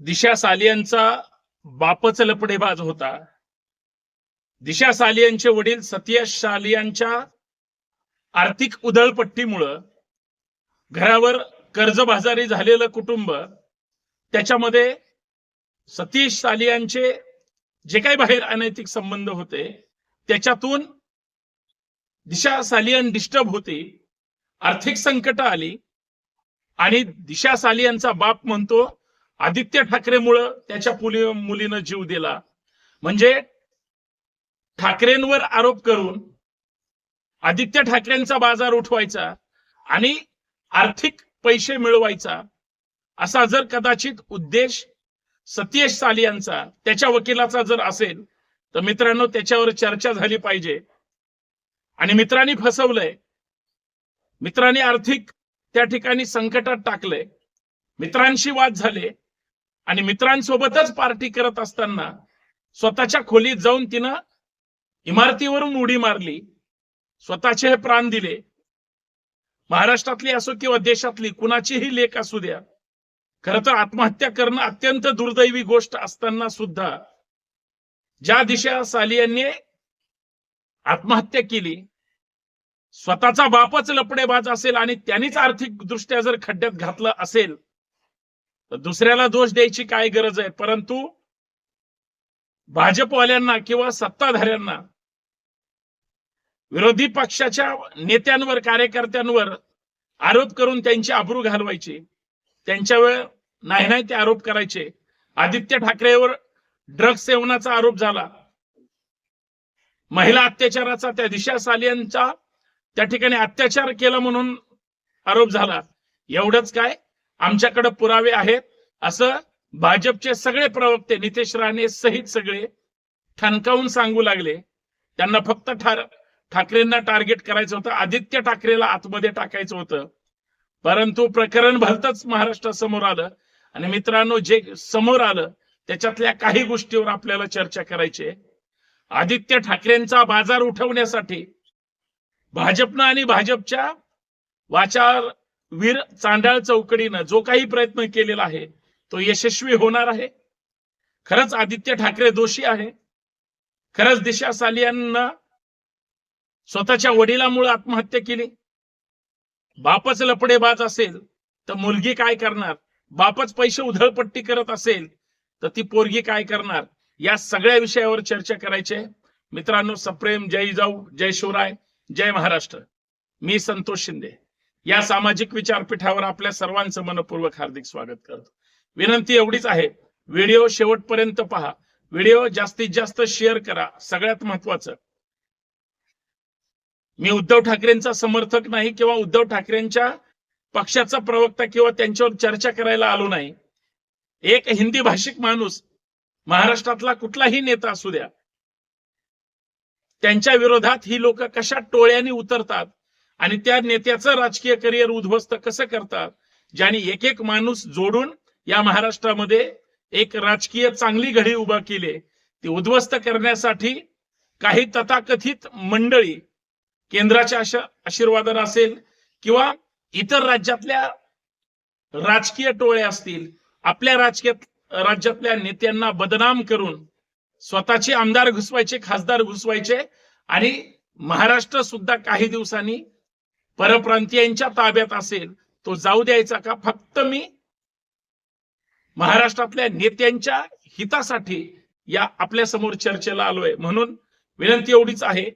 दिशा सालियांचा बापच लपडेबाज होता. दिशा सालियांचे वडील सतीश सालियांच्या आर्थिक उधळपट्टीमुळं घरावर कर्जबाजारी झालेलं कुटुंब त्याच्यामध्ये सतीश सालियांचे जे काही बाहेर अनैतिक संबंध होते त्याच्यातून दिशा सालियन डिस्टर्ब होती आर्थिक संकट आली आणि दिशा सालियांचा बाप म्हणतो आदित्य ठाकरेमुळं त्याच्या पुली मुलीनं जीव दिला. म्हणजे ठाकरेंवर आरोप करून आदित्य ठाकरेंचा बाजार उठवायचा आणि आर्थिक पैसे मिळवायचा असा जर कदाचित उद्देश सतीश सालियांचा त्याच्या वकिलाचा जर असेल तर मित्रांनो त्याच्यावर चर्चा झाली पाहिजे. आणि मित्रांनी फसवलंय. मित्रांनी आर्थिक त्या ठिकाणी संकटात टाकलंय. मित्रांशी वाद झाले. आणि मित्रांसोबतच पार्टी करत असताना स्वतःच्या खोलीत जाऊन तिनं इमारतीवरून उडी मारली. स्वतःचे हे प्राण दिले. महाराष्ट्रातली असो किंवा देशातली कुणाचीही लेख असू द्या. खर तर आत्महत्या करणं अत्यंत दुर्दैवी गोष्ट असताना सुद्धा ज्या दिशा सालियांनी आत्महत्या केली स्वतःचा बापच लपडेबाज असेल आणि त्यांनीच आर्थिक दृष्ट्या जर खड्ड्यात घातलं असेल दुसऱ्याला दोष द्यायची काय गरज आहे? परंतु भाजपवाल्यांना किंवा सत्ताधाऱ्यांना विरोधी पक्षाच्या नेत्यांवर कार्यकर्त्यांवर आरोप करून त्यांची आबरू घालवायची. त्यांच्यावर नाही नाही ते आरोप करायचे. आदित्य ठाकरेवर ड्रग सेवनाचा आरोप झाला. महिला अत्याचाराचा त्या दिशा सालियांचा त्या ठिकाणी अत्याचार केला म्हणून आरोप झाला. एवढंच काय? आमच्याकडे पुरावे आहेत. असं भाजपचे सगळे प्रवक्ते नितेश राणे सहित सगळे ठणकावून सांगू लागले. त्यांना फक्त ठार ठाकरेंना टार्गेट करायचं होतं. आदित्य ठाकरेला आतमध्ये टाकायचं होतं. परंतु प्रकरण भलतच महाराष्ट्रासमोर आलं. आणि मित्रांनो जे समोर आलं त्याच्यातल्या काही गोष्टीवर आपल्याला चर्चा करायची आदित्य ठाकरेंचा बाजार उठवण्यासाठी भाजपनं आणि भाजपच्या वाचार वीर चांडाळ चौकडीनं जो काही प्रयत्न केलेला आहे तो यशस्वी होणार आहे. खरंच आदित्य ठाकरे दोषी आहे. खरंच दिशा सालियांना स्वतःच्या वडिलामुळे आत्महत्या केली. बापच लपडेबाज असेल तर मुलगी काय करणार? बापच पैसे उधळपट्टी करत असेल तर ती पोरगी काय करणार? या सगळ्या विषयावर चर्चा करायची आहे. मित्रांनो सप्रेम जय जाऊ जय शिवराय जय महाराष्ट्र. मी संतोष शिंदे. या सामाजिक विचारपीठावर आपल्या सर्वांचं मनपूर्वक हार्दिक स्वागत करतो. विनंती एवढीच आहे व्हिडिओ शेवटपर्यंत पहा. व्हिडिओ जास्तीत जास्त शेअर करा सगळ्यात महत्वाचं. मी उद्धव ठाकरेंचा समर्थक नाही किंवा उद्धव ठाकरेंच्या पक्षाचा प्रवक्ता किंवा त्यांच्यावर चर्चा करायला आलो नाही. एक हिंदी भाषिक माणूस महाराष्ट्रातला कुठलाही नेता असू द्या त्यांच्या विरोधात ही लोक कशा टोळ्याने उतरतात आणि त्या नेत्याचं राजकीय करिअर उद्ध्वस्त कसं करतात? ज्याने एक एक माणूस जोडून या महाराष्ट्रामध्ये एक राजकीय चांगली घडी उभा केली. ती उद्ध्वस्त करण्यासाठी काही तथाकथित मंडळी केंद्राच्या आशीर्वादानं असेल किंवा इतर राज्यातल्या राजकीय टोळे असतील आपल्या राजकीय राज्यातल्या नेत्यांना बदनाम करून स्वतःचे आमदार घुसवायचे खासदार घुसवायचे आणि महाराष्ट्र सुद्धा काही दिवसांनी परप्रांतीयांच्या ताब्यात असेल तो जाऊ द्यायचा का? फक्त मी महाराष्ट्रातल्या नेत्यांच्या हितासाठी या आपल्यासमोर चर्चेला आलोय. म्हणून विनंती एवढीच आहे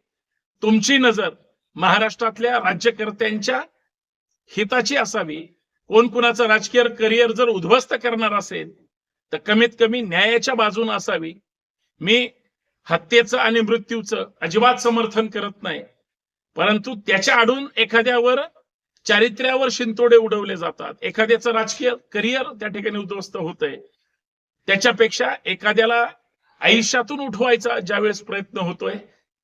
तुमची नजर महाराष्ट्रातल्या राज्यकर्त्यांच्या हिताची असावी. कोण कुणाचं राजकीय करिअर जर उद्ध्वस्त करणार असेल तर कमीत कमी न्यायाच्या बाजून असावी. मी हत्येचं आणि मृत्यूचं अजिबात समर्थन करत नाही. परंतु त्याच्या आडून एखाद्यावर चारित्र्यावर शिंतोडे उडवले जातात. एखाद्याचं राजकीय करिअर त्या ठिकाणी उद्ध्वस्त होत आहे त्याच्यापेक्षा एखाद्याला आयुष्यातून उठवायचा ज्यावेळेस प्रयत्न होतोय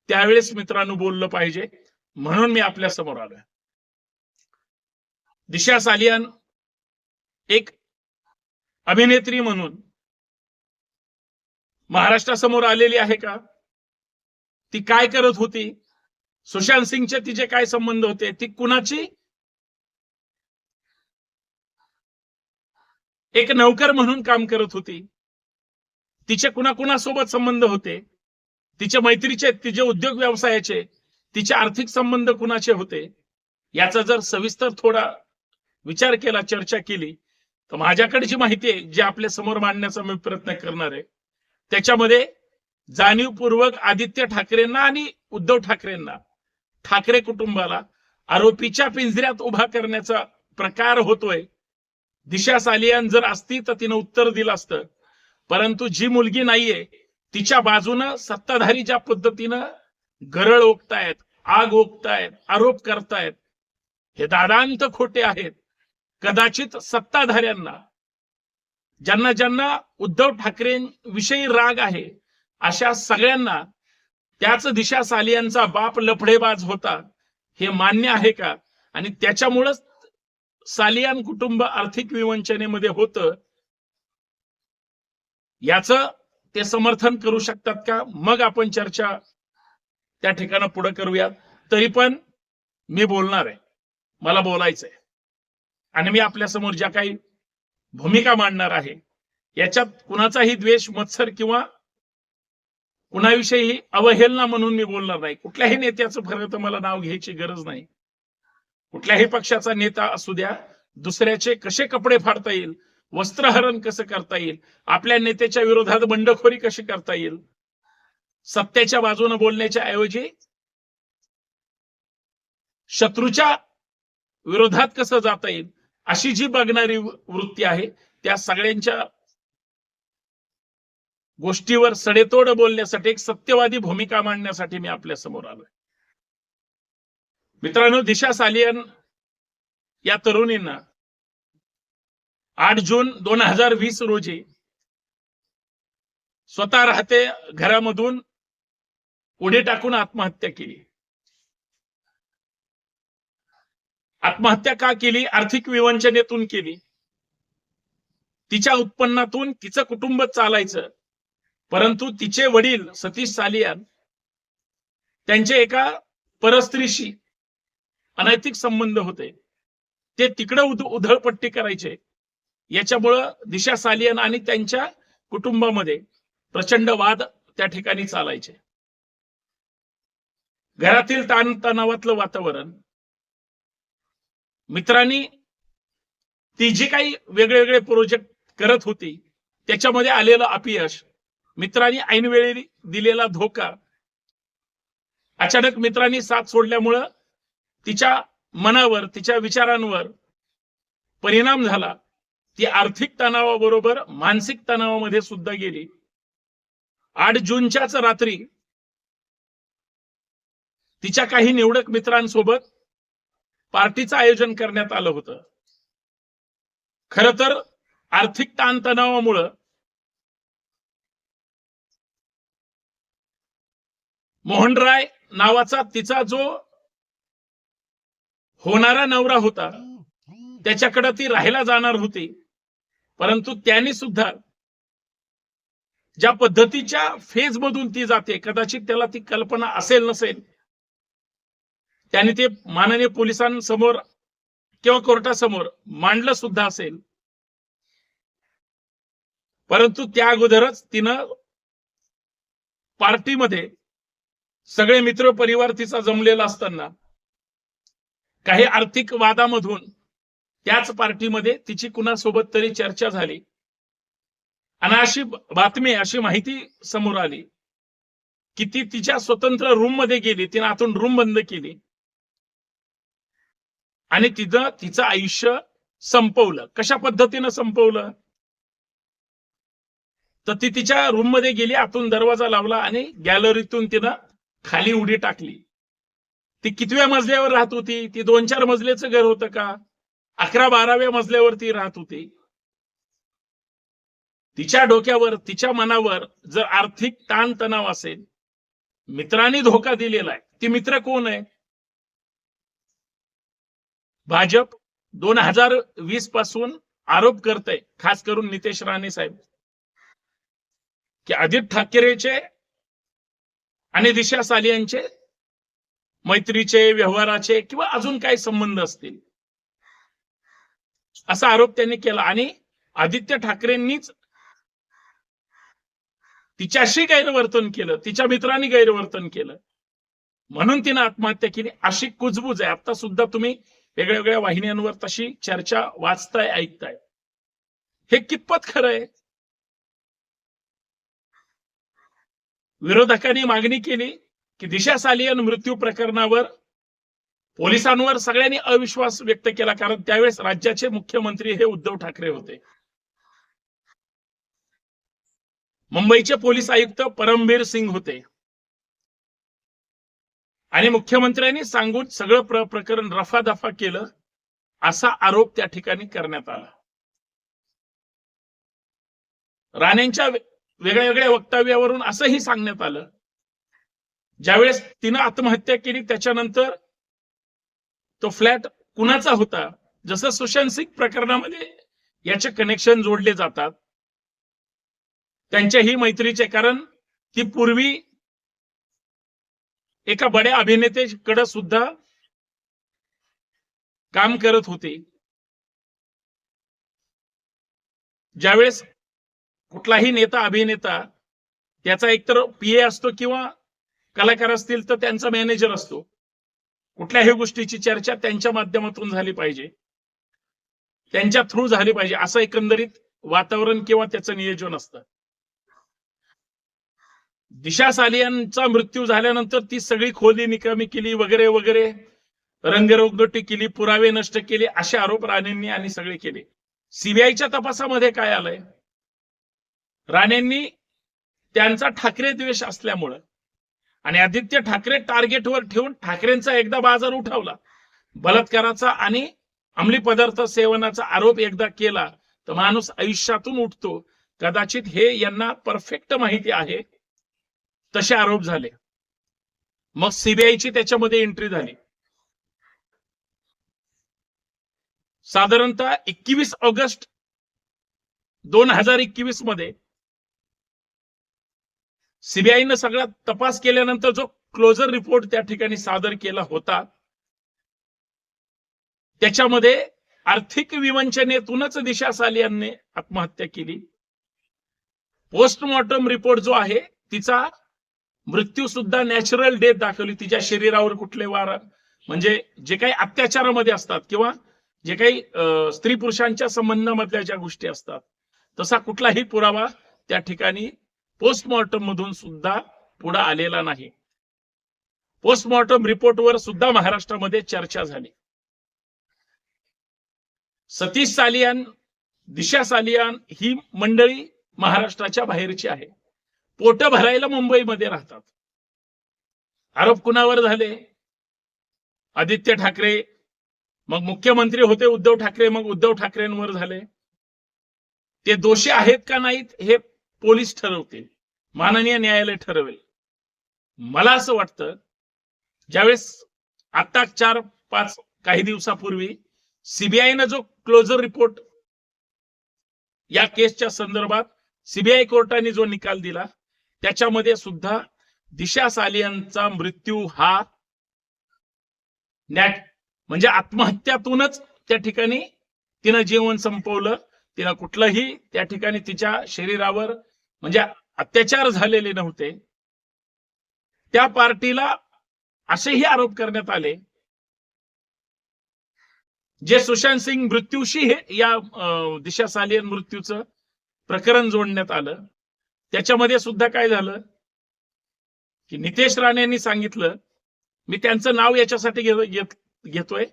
त्यावेळेस मित्रांनो बोललं पाहिजे. म्हणून मी आपल्यासमोर आलोय. दिशा सालियान एक अभिनेत्री म्हणून महाराष्ट्रासमोर आलेली आहे का? ती काय करत होती? सुशांत सिंगचे तिचे काय संबंध होते? ती कुणाची? एक नौकर म्हणून काम करत होती. तिचे कुणाकुणासोबत संबंध होते? तिचे मैत्रीचे तिचे उद्योग व्यवसायाचे तिचे आर्थिक संबंध कुणाचे होते? याचा जर सविस्तर थोडा विचार केला चर्चा केली तर माझ्याकडे जी माहिती आहे जी आपल्यासमोर मांडण्याचा मी प्रयत्न करणार आहे त्याच्यामध्ये जाणीवपूर्वक आदित्य ठाकरेंना आणि उद्धव ठाकरेंना ठाकरे कुटुंबाला आरोपीच्या पिंजऱ्यात उभा करण्याचा प्रकार होतोय. दिशा सालियान जर असती तर तिनं उत्तर दिलं असतं. परंतु जी मुलगी नाहीये तिच्या बाजूनं सत्ताधारी ज्या पद्धतीनं गरळ ओकतायत आग ओकतायत आरोप करतायत हे दादांत खोटे आहेत. कदाचित सत्ताधाऱ्यांना ज्यांना ज्यांना उद्धव ठाकरेंविषयी राग आहे अशा सगळ्यांना त्याच दिशा सालियांचा बाप लफडेबाज होता. हे मान्य आहे का? आणि त्याच्यामुळंच सालियान कुटुंब आर्थिक विवंचनेमध्ये होतं. याच ते समर्थन करू शकतात का? मग आपण चर्चा त्या ठिकाणी पुढे करूयात. तरी पण मी बोलणार आहे. मला बोलायचंय. आणि मी आपल्यासमोर ज्या काही भूमिका मांडणार आहे याच्यात कुणाचाही द्वेष मत्सर किंवा कुणाविषयी अवहेलना म्हणून मी बोलणार नाही. कुठल्याही नेत्याचं खरं तर मला नाव घ्यायची गरज नाही. कुठल्याही पक्षाचा नेता असू द्या दुसऱ्याचे कसे कपडे फाडता येईल वस्त्रहरण कसं करता येईल आपल्या नेत्याच्या विरोधात बंडखोरी कशी करता येईल सत्याच्या बाजूने बोलण्याच्या ऐवजी शत्रूच्या विरोधात कसं जाता येईल अशी जी बघणारी वृत्ती आहे त्या सगळ्यांच्या गोष्टीवर सडेतोड बोलण्यासाठी एक सत्यवादी भूमिका मांडण्यासाठी मी आपल्यासमोर आलोय. मित्रांनो दिशा सालियन या तरुणींना आठ जून दोन हजार वीस रोजी स्वतः राहते घरामधून उडी टाकून आत्महत्या केली. आत्महत्या का केली? आर्थिक विवंचनेतून केली. तिच्या उत्पन्नातून तिचं कुटुंब चालायचं. परंतु तिचे वडील सतीश सालियान त्यांचे एका परस्त्रीशी अनैतिक संबंध होते. ते तिकडं उध उधळपट्टी करायचे. याच्यामुळं दिशा सालियान आणि त्यांच्या कुटुंबामध्ये प्रचंड वाद त्या ठिकाणी चालायचे. घरातील ताणतणावातलं वातावरण. मित्रांनी ती जी काही वेगळे वेगळे प्रोजेक्ट करत होती त्याच्यामध्ये आलेलं अपयश मित्रांनी ऐनवेळी दिलेला धोका. अचानक मित्रांनी साथ सोडल्यामुळं तिच्या मनावर तिच्या विचारांवर परिणाम झाला. ती आर्थिक तणावाबरोबर मानसिक तणावामध्ये सुद्धा गेली. आठ जूनच्याच रात्री तिच्या काही निवडक मित्रांसोबत पार्टीचं आयोजन करण्यात आलं होतं. खर तर आर्थिक ताणतणावामुळं मोहनराय नावाचा तिचा जो होणारा नवरा होता त्याच्याकडे ती राहायला जाणार होती. परंतु त्यांनी सुद्धा ज्या पद्धतीच्या फेज मधून ती जाते कदाचित त्याला ती कल्पना असेल नसेल त्यांनी ते माननीय पोलिसांसमोर किंवा कोर्टासमोर मांडलं सुद्धा असेल. परंतु त्या अगोदरच तिनं पार्टीमध्ये सगळे मित्र परिवार तिचा जमलेला असताना काही आर्थिक वादामधून त्याच पार्टीमध्ये तिची कुणासोबत तरी चर्चा झाली. आणि अशी बातमी अशी माहिती समोर आली की ती तिच्या स्वतंत्र रूममध्ये गेली तिने आतून रूम बंद केली. आणि तिथं तिचं आयुष्य संपवलं. कशा पद्धतीनं संपवलं? तर ती तिच्या रूममध्ये गेली आतून दरवाजा लावला आणि गॅलरीतून तिनं खाली उडी टाकली. ती कितव्या मजल्यावर राहत होती? ती दोन चार मजल्याचं घर होतं का? अकरा बाराव्या मजल्यावर ती राहत होती. तिच्या डोक्यावर तिच्या मनावर जर आर्थिक ताणतणाव असेल मित्रांनी धोका दिलेला आहे. ती मित्र कोण आहे? भाजप दोन हजार वीसपासून आरोप करते खास करून नितेश राणे साहेब. की आदित्य ठाकरेचे आणि दिशा सालियांचे मैत्रीचे व्यवहाराचे किंवा अजून काही संबंध असतील? असा आरोप त्यांनी केला. आणि आदित्य ठाकरेंनीच तिच्याशी गैरवर्तन केलं तिच्या मित्रांनी गैरवर्तन केलं. म्हणून तिनं आत्महत्या केली. अशी कुजबूज आहे. आता सुद्धा तुम्ही वेगळ्या वेगळ्या वाहिन्यांवर तशी चर्चा वाचताय ऐकताय. हे कितपत खरं आहे? विरोधकांनी मागणी केली की दिशा सालियन मृत्यू प्रकरणावर पोलिसांवर सगळ्यांनी अविश्वास व्यक्त केला कारण त्यावेळेस राज्याचे मुख्यमंत्री हे उद्धव ठाकरे होते. मुंबईचे पोलीस आयुक्त परमबीर सिंग होते. आणि मुख्यमंत्र्यांनी सांगून सगळं प्र प्रकरण रफादफा केलं असा आरोप त्या ठिकाणी करण्यात आला. राणेंच्या वेगळ्या वेगळ्या वक्तव्यावरून असंही सांगण्यात आलं. ज्यावेळेस तिनं आत्महत्या केली त्याच्यानंतर तो फ्लॅट कुणाचा होता? जसं सुशांत सिंग प्रकरणामध्ये याचे कनेक्शन जोडले जातात. त्यांच्याही मैत्रीचे कारण ती पूर्वी एका बड्या अभिनेतेकडे सुद्धा काम करत होते. ज्यावेळेस कुठलाही नेता अभिनेता त्याचा एकतर पीए असतो किंवा कलाकार असतील तर त्यांचा मॅनेजर असतो. कुठल्याही गोष्टीची चर्चा त्यांच्या माध्यमातून झाली पाहिजे. त्यांच्या थ्रू झाली पाहिजे. असं एकंदरीत वातावरण किंवा त्याचं नियोजन असतं. दिशा सालियांचा मृत्यू झाल्यानंतर ती सगळी खोली निकामी केली वगैरे वगैरे रंगरोगदोटी केली पुरावे नष्ट केले असे आरोप राणेंनी आणि सगळे केले. सीबीआयच्या तपासामध्ये काय आलंय? राणेंनी त्यांचा ठाकरे द्वेष असल्यामुळं आणि आदित्य ठाकरे टार्गेटवर ठेवून ठाकरेंचा एकदा बाजार उठवला. बलात्काराचा आणि अंमली पदार्थ सेवनाचा आरोप एकदा केला तर माणूस आयुष्यातून उठतो. कदाचित हे यांना परफेक्ट माहिती आहे. तसे आरोप झाले. मग सीबीआयची त्याच्यामध्ये एंट्री झाली. साधारणतः एकवीस ऑगस्ट दोन हजार एकवीसमध्ये सीबीआयनं सगळा तपास केल्यानंतर जो क्लोजर रिपोर्ट त्या ठिकाणी सादर केला होता त्याच्यामध्ये आर्थिक विवंचनेतूनच दिशा सालियांनी आत्महत्या केली. पोस्टमॉर्टम रिपोर्ट जो आहे तिचा मृत्यू सुद्धा नॅचरल डेथ दाखवली. तिच्या शरीरावर कुठले वार म्हणजे जे काही अत्याचारामध्ये असतात किंवा जे काही स्त्री पुरुषांच्या संबंधामधल्या ज्या गोष्टी असतात तसा कुठलाही पुरावा त्या ठिकाणी पोस्टमॉर्टम मधून सुद्धा पुढे आलेला नाही. पोस्टमॉर्टम रिपोर्टवर सुद्धा महाराष्ट्रामध्ये चर्चा झाली. सतीश सालियान दिशा सालियान ही मंडळी महाराष्ट्राच्या बाहेरची आहे. पोट भरायला मुंबईमध्ये राहतात. आरोप कुणावर झाले? आदित्य ठाकरे मग मुख्यमंत्री होते उद्धव ठाकरे मग उद्धव ठाकरेंवर झाले. ते दोषी आहेत का नाहीत हे पोलीस ठरवतील माननीय न्यायालय ठरवेल. मला असं वाटतं ज्यावेळेस आता चार पाच काही दिवसापूर्वी सीबीआयनं जो क्लोजर रिपोर्ट या केसच्या संदर्भात सीबीआय कोर्टाने जो निकाल दिला त्याच्यामध्ये सुद्धा दिशा सालियांचा मृत्यू हा नॅट म्हणजे आत्महत्यातूनच त्या ठिकाणी तिनं जीवन संपवलं तिनं कुठलंही त्या ठिकाणी तिच्या शरीरावर म्हणजे अत्याचार झालेले नव्हते. त्या पार्टीला असेही आरोप करण्यात आले. जे सुशांत सिंग मृत्यूशी हे या दिशा सालियन मृत्यूचं प्रकरण जोडण्यात आलं. त्याच्यामध्ये सुद्धा काय झालं? की नितेश राणे यांनी सांगितलं मी त्यांचं नाव याच्यासाठी घेतोय.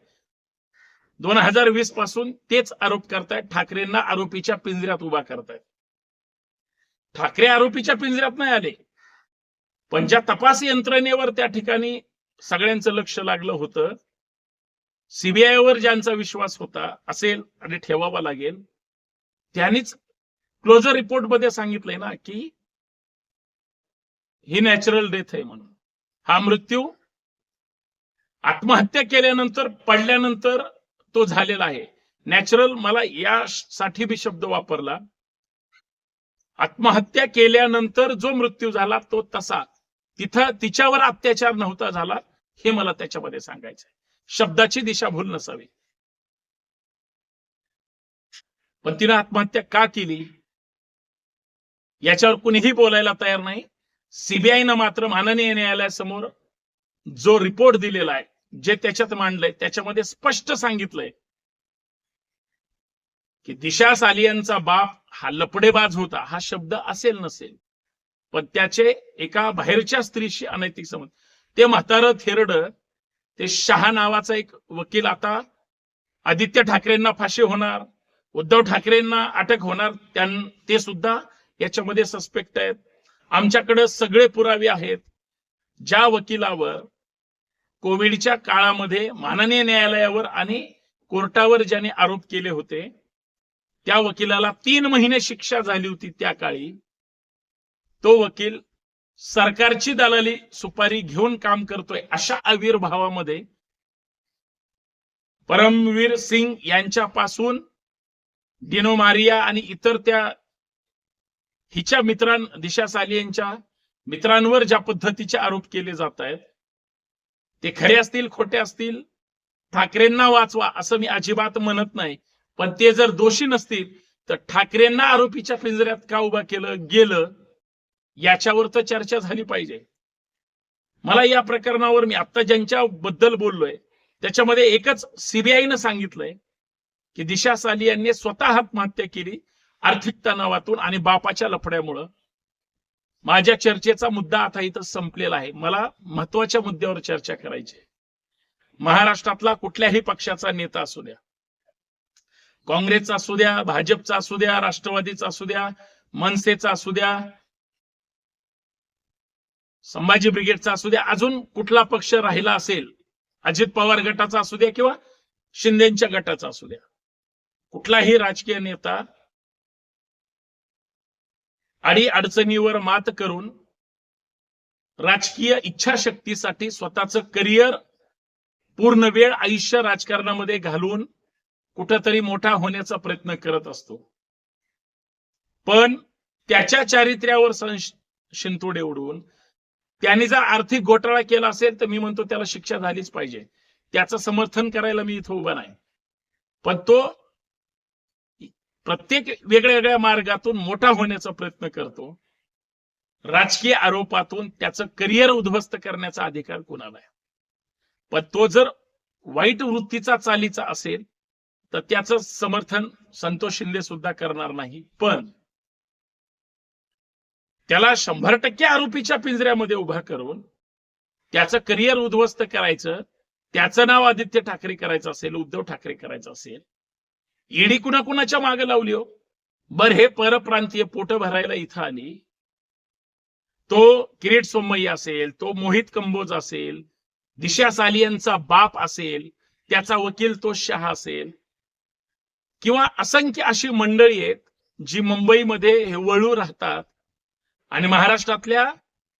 दोन हजार वीसपासून तेच आरोप करतायत. ठाकरेंना आरोपीच्या पिंजऱ्यात उभा करतायत. ठाकरे आरोपीच्या पिंजऱ्यात नाही आले. पण ज्या तपास यंत्रणेवर त्या ठिकाणी सगळ्यांचं लक्ष लागलं होतं सीबीआयवर ज्यांचा विश्वास होता असेल आणि ठेवावा लागेल त्यांनीच क्लोजर रिपोर्टमध्ये सांगितलंय ना की ही नॅचरल डेथ आहे म्हणून. हा मृत्यू आत्महत्या केल्यानंतर पडल्यानंतर तो झालेला आहे. नॅचरल मला यासाठी बी शब्द वापरला आत्महत्या केल्यानंतर जो मृत्यू झाला तो तसा. तिथं तिच्यावर अत्याचार नव्हता झाला हे मला त्याच्यामध्ये सांगायचं शब्दाची दिशा भूल नसावी. पण तिनं आत्महत्या का केली? याच्यावर कुणीही बोलायला तयार नाही. सीबीआयनं मात्र माननीय न्यायालयासमोर जो रिपोर्ट दिलेला आहे जे त्याच्यात मांडलंय त्याच्यामध्ये स्पष्ट सांगितलंय की दिशा सालियांचा बाप हा लपडेबाज होता हा शब्द असेल नसेल. पण त्याचे एका बाहेरच्या स्त्रीशी अनैतिक संबंध. ते म्हातारं थेरड ते शहा नावाचा एक वकील आता आदित्य ठाकरेंना फाशी होणार उद्धव ठाकरेंना अटक होणार त्यां ते सुद्धा याच्यामध्ये सस्पेक्ट आहेत. आमच्याकडे सगळे पुरावे आहेत. ज्या वकिलावर कोविडच्या काळामध्ये माननीय न्यायालयावर आणि कोर्टावर ज्याने आरोप केले होते त्या वकिलाला तीन महिने शिक्षा झाली होती त्या काळी. तो वकील सरकारची दलाली सुपारी घेऊन काम करतोय अशा आविर्भावामध्ये परमवीर सिंग यांच्यापासून डिनो मारिया आणि इतर त्या हिच्या मित्रां दिशा साली यांच्या मित्रांवर ज्या पद्धतीचे आरोप केले जात आहेत ते खरे असतील खोटे असतील ठाकरेंना वाचवा असं मी अजिबात म्हणत नाही. पण ते जर दोषी नसतील तर ठाकरेंना आरोपीच्या पिंजऱ्यात का उभा केलं गेलं याच्यावर तर चर्चा झाली पाहिजे. मला या प्रकरणावर मी आता ज्यांच्या बद्दल बोललोय त्याच्यामध्ये एकच सीबीआयनं सांगितलंय की दिशा साली यांनी स्वतः आत्महत्या केली आर्थिक तणावातून आणि बापाच्या लफड्यामुळं. माझ्या चर्चेचा मुद्दा आता इथं संपलेला आहे. मला महत्त्वाच्या मुद्द्यावर चर्चा करायची आहे. महाराष्ट्रातला कुठल्याही पक्षाचा नेता असू द्या काँग्रेसचा असू द्या भाजपचा असू द्या राष्ट्रवादीचा असू द्या मनसेचा असू द्या संभाजी ब्रिगेडचा असू द्या अजून कुठला पक्ष राहिला असेल अजित पवार गटाचा असू द्या किंवा शिंदेच्या गटाचा असू द्या. कुठलाही राजकीय नेता अडी अडचणीवर मात करून राजकीय इच्छाशक्तीसाठी स्वतःचं करिअर पूर्ण वेळ आयुष्य राजकारणामध्ये घालून कुठंतरी मोठा होण्याचा प्रयत्न करत असतो. पण त्याच्या चारित्र्यावर संश- शिंतोडे उडवून त्याने जर आर्थिक घोटाळा केला असेल तर मी म्हणतो त्याला शिक्षा झालीच पाहिजे. त्याचं समर्थन करायला मी इथं उभा नाही. पण तो प्रत्येक वेगळ्या वेगळ्या मार्गातून मोठा होण्याचा प्रयत्न करतो. राजकीय आरोपातून त्याचं करिअर उद्ध्वस्त करण्याचा अधिकार कुणाला आहे? पण तो जर वाईट वृत्तीचा चालीचा असेल तर त्याचं समर्थन संतोष शिंदे सुद्धा करणार नाही. पण त्याला शंभर टक्के आरोपीच्या पिंजऱ्यामध्ये उभा करून त्याचं करिअर उद्ध्वस्त करायचं त्याचं नाव आदित्य ठाकरे करायचं असेल उद्धव ठाकरे करायचं असेल ईडी कुणाकुणाच्या मागे लावली हो? बर हे परप्रांतीय पोट भरायला इथं आली. तो किरीट सोमय्या असेल तो मोहित कंबोज असेल दिशा सालियनचा बाप असेल त्याचा वकील तो शहा असेल किंवा असंख्य अशी मंडळी आहेत जी मुंबईमध्ये हे वळू राहतात आणि महाराष्ट्रातल्या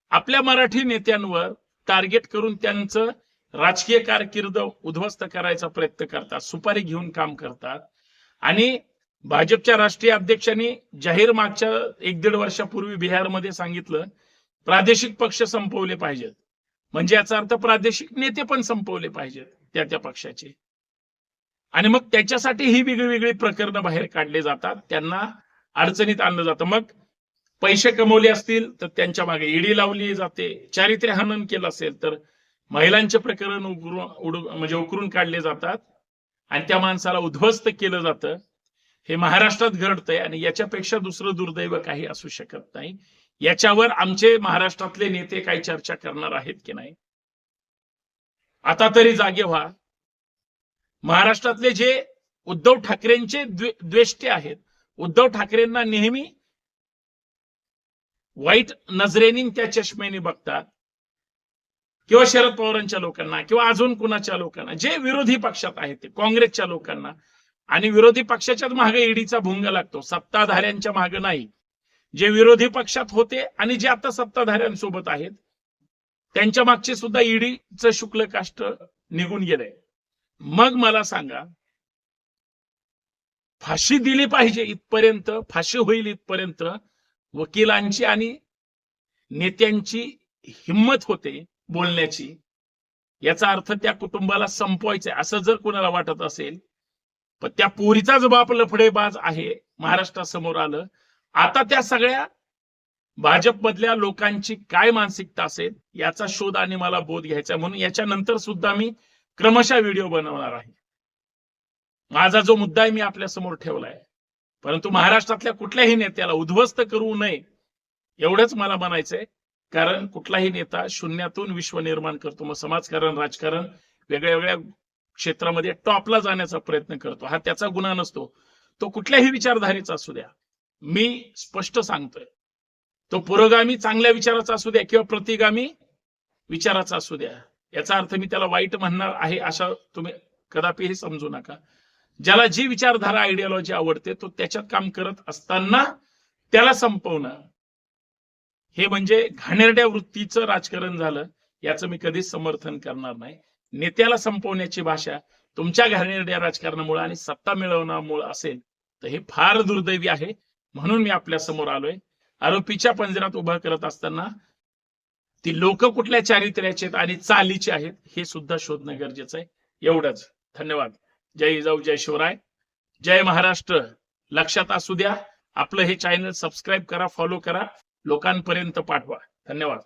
आपल्या मराठी नेत्यांवर टार्गेट करून त्यांचं राजकीय कारकीर्द उद्ध्वस्त करायचा प्रयत्न करतात सुपारी घेऊन काम करतात. आणि भाजपच्या राष्ट्रीय अध्यक्षांनी जाहीर मागच्या एक दीड वर्षापूर्वी बिहारमध्ये सांगितलं प्रादेशिक पक्ष संपवले पाहिजेत. म्हणजे याचा अर्थ प्रादेशिक नेते पण संपवले पाहिजेत त्या त्या पक्षाचे. आणि मग त्याच्यासाठी ही वेगळी वेगळी प्रकरणं बाहेर काढले जातात. त्यांना अडचणीत आणलं जातं. मग पैसे कमवले असतील तर त्यांच्या मागे ईडी लावली जाते. चारित्र्य हनन केलं असेल तर महिलांचे प्रकरण उकरून उडू- म्हणजे उकरून काढले जातात. आणि त्या माणसाला उद्ध्वस्त केलं जातं. हे महाराष्ट्रात घडतंय आणि याच्यापेक्षा दुसरं दुर्दैव काही असू शकत नाही. याच्यावर आमचे महाराष्ट्रातले नेते काही चर्चा करणार आहेत की नाही? आता तरी जागे व्हा. महाराष्ट्रातले जे उद्धव ठाकरेंचे द्वेष्टे आहेत. उद्धव ठाकरेंना नेहमी वाईट नजरेने त्या चष्मेने बघतात. किंवा शरद पवारांच्या लोकांना किंवा अजून कुणाच्या लोकांना जे विरोधी पक्षात आहेत ते काँग्रेसच्या लोकांना. आणि विरोधी पक्षाच्याच मागे ईडीचा भुंग लागतो. सत्ताधाऱ्यांच्या मागे नाही. जे विरोधी पक्षात होते आणि जे आता सत्ताधाऱ्यांसोबत आहेत त्यांच्या मागचे सुद्धा ईडीचं शुक्ल काष्ट निघून गेलंय. मग मला सांगा फाशी दिली पाहिजे इथपर्यंत फाशी होईल इथपर्यंत वकिलांची आणि नेत्यांची हिंमत होते बोलण्याची. याचा अर्थ त्या कुटुंबाला संपवायचंय असं जर कोणाला वाटत असेल पण त्या पोरीचाच बाप लफडेबाज आहे महाराष्ट्रासमोर आलं. आता त्या सगळ्या भाजपमधल्या लोकांची काय मानसिकता असेल याचा शोध आणि मला बोध घ्यायचा म्हणून याच्यानंतर सुद्धा मी क्रमशः व्हिडिओ बनवणार आहे. माझा जो मुद्दा आहे मी आपल्यासमोर ठेवलाय. परंतु महाराष्ट्रातल्या कुठल्याही नेत्याला उद्ध्वस्त करू नये एवढंच मला म्हणायचंय. कारण कुठलाही नेता शून्यातून विश्व निर्माण करतो. मग समाजकारण राजकारण वेगळ्या वेगळ्या क्षेत्रामध्ये टॉपला जाण्याचा प्रयत्न करतो. हा त्याचा गुन्हा नसतो. तो कुठल्याही विचारधारेचा असू द्या. मी स्पष्ट सांगतोय. तो पुरोगामी चांगल्या विचाराचा असू द्या किंवा प्रतिगामी विचाराचा असू द्या. याचा अर्थ मी त्याला वाईट म्हणणार आहे अशा तुम्ही कदापिही समजू नका. ज्याला जी विचारधारा आयडियोलॉजी आवडते तो त्याच्यात काम करत असताना त्याला संपवणं. हे म्हणजे घाणेरड्या वृत्तीचं राजकारण झालं याचं मी कधीच समर्थन करणार नाही. नेत्याला संपवण्याची भाषा तुमच्या घाणेरड्या राजकारणामुळे आणि सत्ता मिळवण्यामुळे असेल तर हे फार दुर्दैवी आहे. म्हणून मी आपल्यासमोर आलोय. आरोपीच्या पंजरात उभा करत असताना ती लोक कुठल्या चारित्र्याचे आहेत आणि चालीचे आहेत हे सुद्धा शोधणं गरजेचं आहे. एवढंच. धन्यवाद. जय जाऊ जय शिवराय. जय महाराष्ट्र. लक्षात असू द्या. आपलं हे चॅनल सबस्क्राईब करा फॉलो करा. लोकांपर्यंत पाठवा. धन्यवाद.